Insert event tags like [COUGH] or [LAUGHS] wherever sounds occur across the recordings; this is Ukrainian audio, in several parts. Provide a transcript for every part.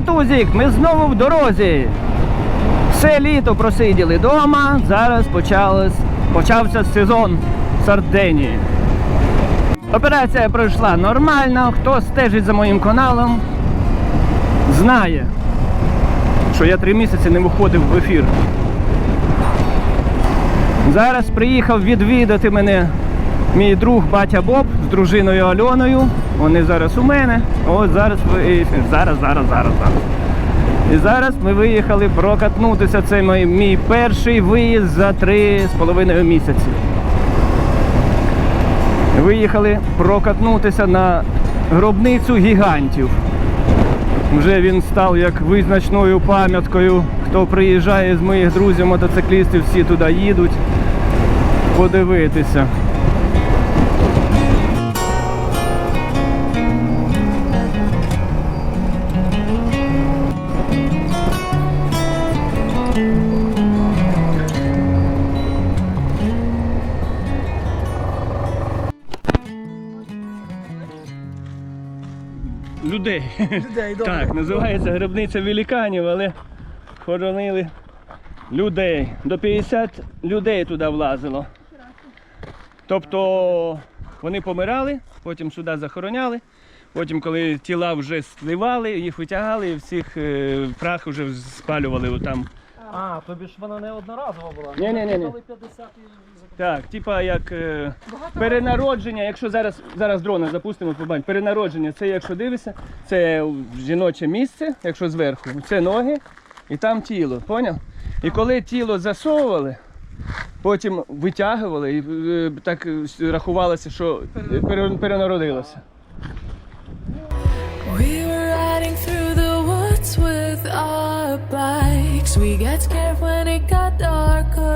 що, ми знову в дорозі. Все літо просиділи вдома, зараз почалось, почався сезон в Сардинії. Операція пройшла нормально. Хто стежить за моїм каналом, знає, що я три місяці не виходив в ефір. Зараз приїхав відвідати мене мій друг батя Боб з дружиною Альоною. Вони зараз у мене. От зараз. Зараз, зараз, зараз, зараз. І зараз ми виїхали прокатнутися. Це мій, мій перший виїзд за три з половиною місяці. Виїхали прокатнутися на гробницю гігантів. Вже він став як визначною пам'яткою. Хто приїжджає з моїх друзів мотоциклістів, всі туди їдуть подивитися. Людей. Людей, добре. Так, називається гробниця великанів, але хоронили людей. До 50 людей туди влазило. Тобто вони помирали, потім сюди захороняли. Потім, коли тіла вже сливали, їх витягали і всіх е, прах вже спалювали там. А, тобі ж вона не одноразова була. Ні-ні-ні-ні. Коли 50 і закопали. Так, типа як е, перенародження, якщо зараз, зараз дрона запустимо, побачимо, перенародження, це якщо дивишся, це жіноче місце, якщо зверху, це ноги і там тіло, поняв? І коли тіло засовували, потім витягували і е, так е, рахувалося, що пере- перенародилося. We were riding through the woods with our bikes. We got scared when it got darker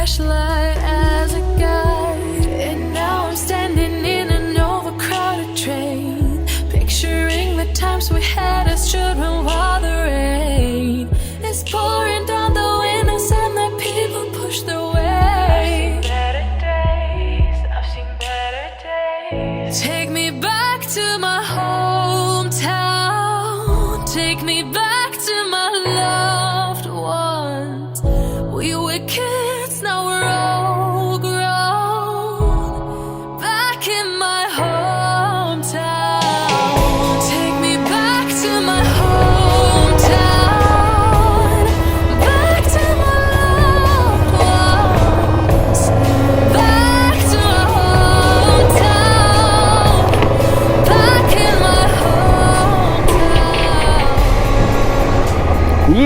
flashlight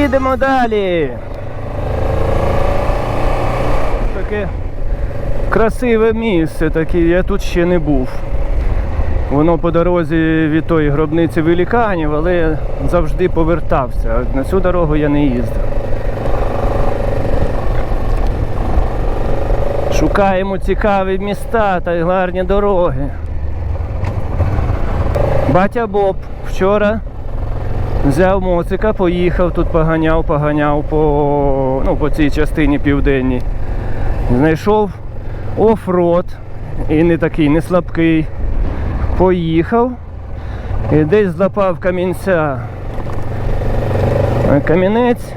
Їдемо далі. Таке красиве місце, таке, я тут ще не був. Воно по дорозі від тої гробниці великанів, але я завжди повертався. На цю дорогу я не їздив. Шукаємо цікаві міста та гарні дороги. Батя Боб вчора Взяв моцика, поїхав, тут поганяв, поганяв по, ну, по цій частині південній. Знайшов офрод і не такий, не слабкий. Поїхав і десь злапав камінця. Камінець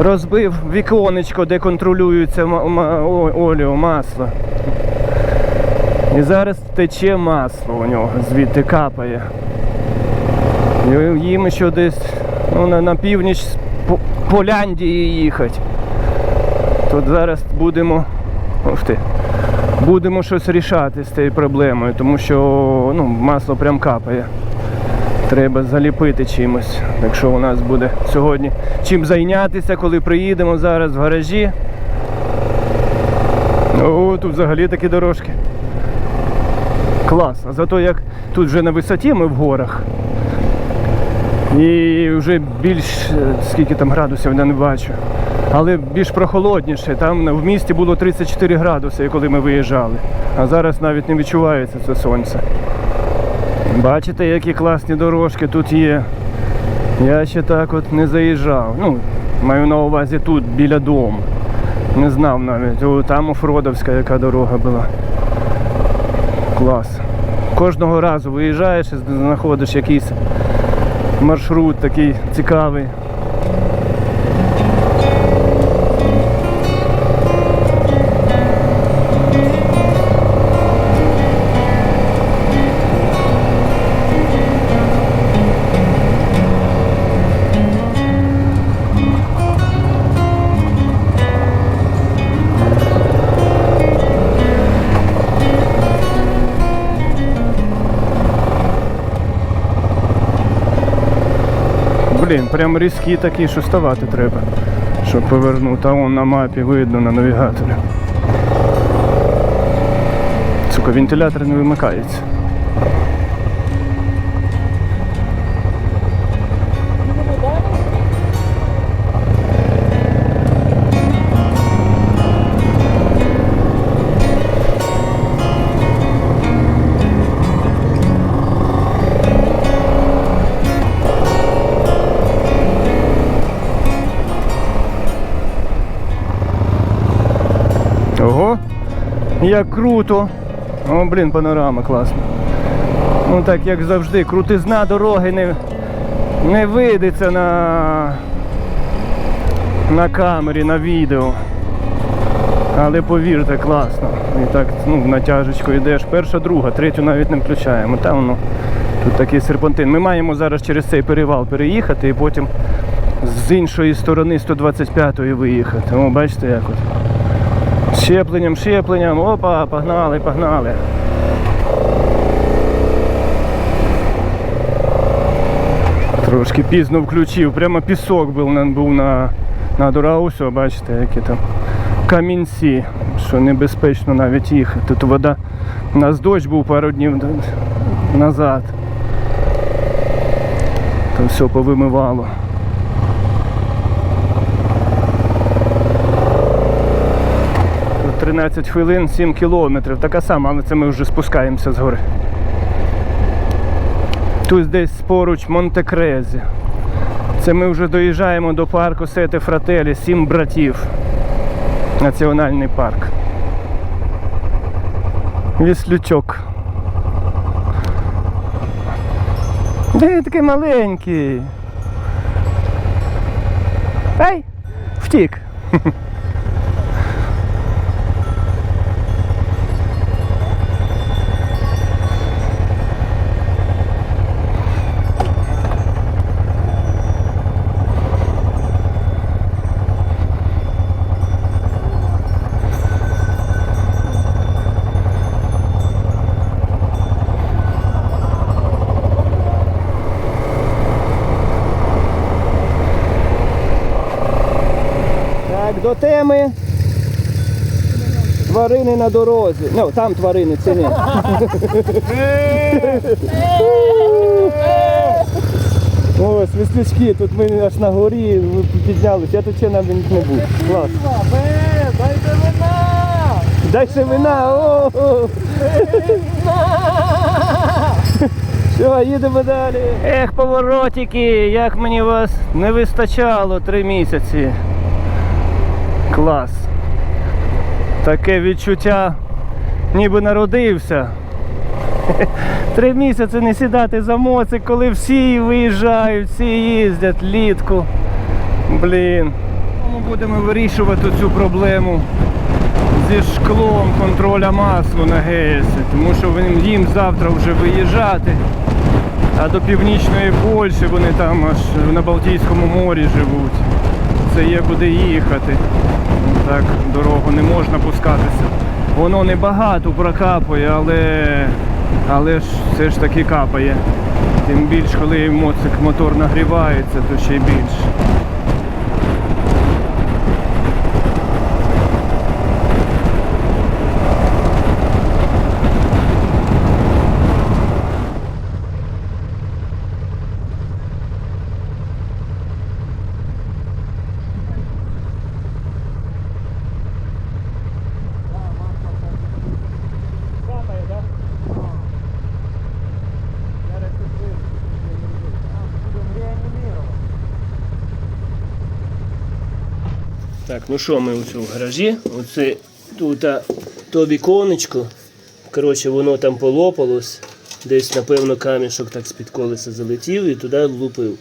розбив віконечко, де контролюється оліо, масло. І зараз тече масло у нього, звідти капає. Їм ще десь ну, на, на північ Поляндії їхати. Тут зараз будемо. Ух ти, будемо щось рішати з цією проблемою, тому що ну, масло прям капає. Треба заліпити чимось. Якщо у нас буде сьогодні чим зайнятися, коли приїдемо зараз в гаражі. О, тут взагалі такі дорожки. Клас. А зато як тут вже на висоті ми в горах. І вже більш е, скільки там градусів я не бачу. Але більш прохолодніше. Там в місті було 34 градуси, коли ми виїжджали. А зараз навіть не відчувається це сонце. Бачите, які класні дорожки тут є. Я ще так от не заїжджав. Ну, маю на увазі тут, біля дому. Не знав навіть. Там офродовська яка дорога була. Клас. Кожного разу виїжджаєш і знаходиш якийсь маршрут такий цікавий. Блін, прям різкі такі, що ставати треба, щоб повернути. А вон на мапі видно на навігаторі. Сука, вентилятор не вимикається. Ого! Як круто! О, блін, панорама класна. Ну так як завжди, крутизна дороги не, не видиться на, на камері, на відео. Але повірте, класно. І так ну, натяжечко йдеш. Перша, друга, третю навіть не включаємо. Там воно тут такий серпантин. Ми маємо зараз через цей перевал переїхати і потім з іншої сторони 125-ї виїхати. О, бачите, як от. Щепленням, щепленням, опа, погнали, погнали. Трошки пізно включив, прямо пісок був був на, на Дураусу, бачите, які там камінці, що небезпечно навіть їхати. Тут вода, у нас дощ був пару днів назад. То все повимивало. 13 хвилин, 7 кілометрів. Така сама, але це ми вже спускаємося з гори. Тут десь поруч Монтекрезі. Це ми вже доїжджаємо до парку Сети Фрателі, сім братів. Національний парк. Віслючок. Де він такий маленький? Ай! Втік. [LAUGHS] до теми. Тварини на дорозі. Ну, там тварини, це не. Ось, веслячки, тут ми аж на горі піднялися, я тут ще навіть не був. Клас. Дайте вина! Дай ще вина! О! Все, їдемо далі. Ех, поворотики, як мені вас не вистачало три місяці. Клас. Таке відчуття, ніби народився. [LAUGHS] Три місяці не сідати за моцик, коли всі виїжджають, всі їздять літку. Блін. Ми будемо вирішувати цю проблему зі шклом контроля маслу на ГЕСі, тому що їм завтра вже виїжджати. А до північної Польщі вони там аж на Балтійському морі живуть. Це є куди їхати. Так дорогу не можна пускатися. Воно небагато прокапує, але, але ж все ж таки капає. Тим більше, коли моцик мотор нагрівається, то ще й більше. Ну що ми оце в гаражі? Оце тут то віконечко. Коротше, воно там полопалось. Десь, напевно, камішок так з-під колеса залетів і туди влупив.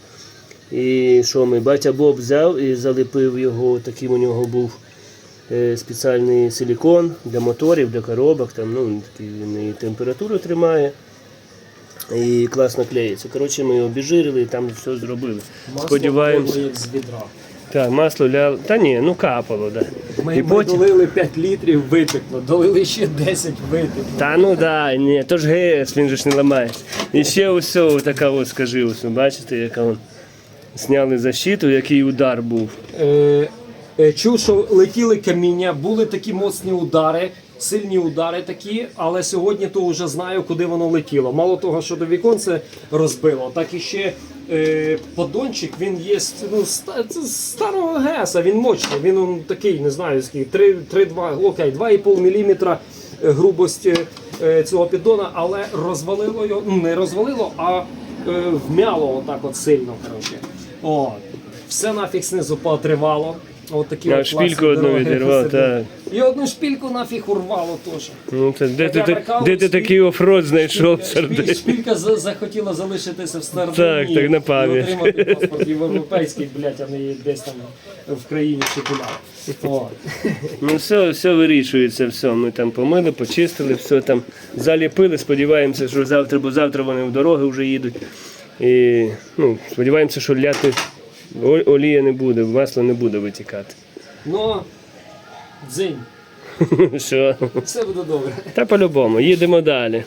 І що ми? Батя Боб взяв і заліпив його, таким у нього був е, спеціальний силікон для моторів, для коробок. Там, ну, такий він і температуру тримає. І класно клеїться. Коротше, ми його обіжирили і там все зробили. Сподіваємося. як з відра. Так, масло ля... Та ні, ну капало, да. Ми, І ми потім- долили 5 літрів, витекло, долили ще 10 витекло. Та ну да, ні, то ж ГЕС, він же ж не ламається. І ще усе така ось, скажи, ось, бачите, яка вон. Зняли защиту, який удар був. Е, е, чув, що летіли каміння, були такі моцні удари, сильні удари такі, але сьогодні то вже знаю, куди воно летіло. Мало того, що до віконце розбило, так і ще е, подончик, він є ну, старого ГЕСа, він мощний, він он, такий, не знаю, скільки, 3-2, окей, 2,5 мм грубость е, цього піддона, але розвалило його, ну не розвалило, а е, вмяло отак от сильно. Коротше. О, все нафіг знизу поотривало. От такі А от класні одну дороги відірвав, так. І одну шпильку нафіг урвало теж. Ну, це, де, ти, Я прикалуюсь, де ти такий офрод знайшов сердець? Шпилька за- захотіла залишитися в Стардині Так, так, на пам'ять. і отримати паспорт європейський, блядь, а не десь там в країні шоколяд. От. Ну все, все вирішується, все. Ми там помили, почистили, все там заліпили. Сподіваємося, що завтра, бо завтра вони в дороги вже їдуть. І ну, сподіваємося, що ляти о- олія не буде, масло не буде витікати. Ну, дзинь, [LAUGHS] Що? все буде добре. Та по-любому, їдемо далі.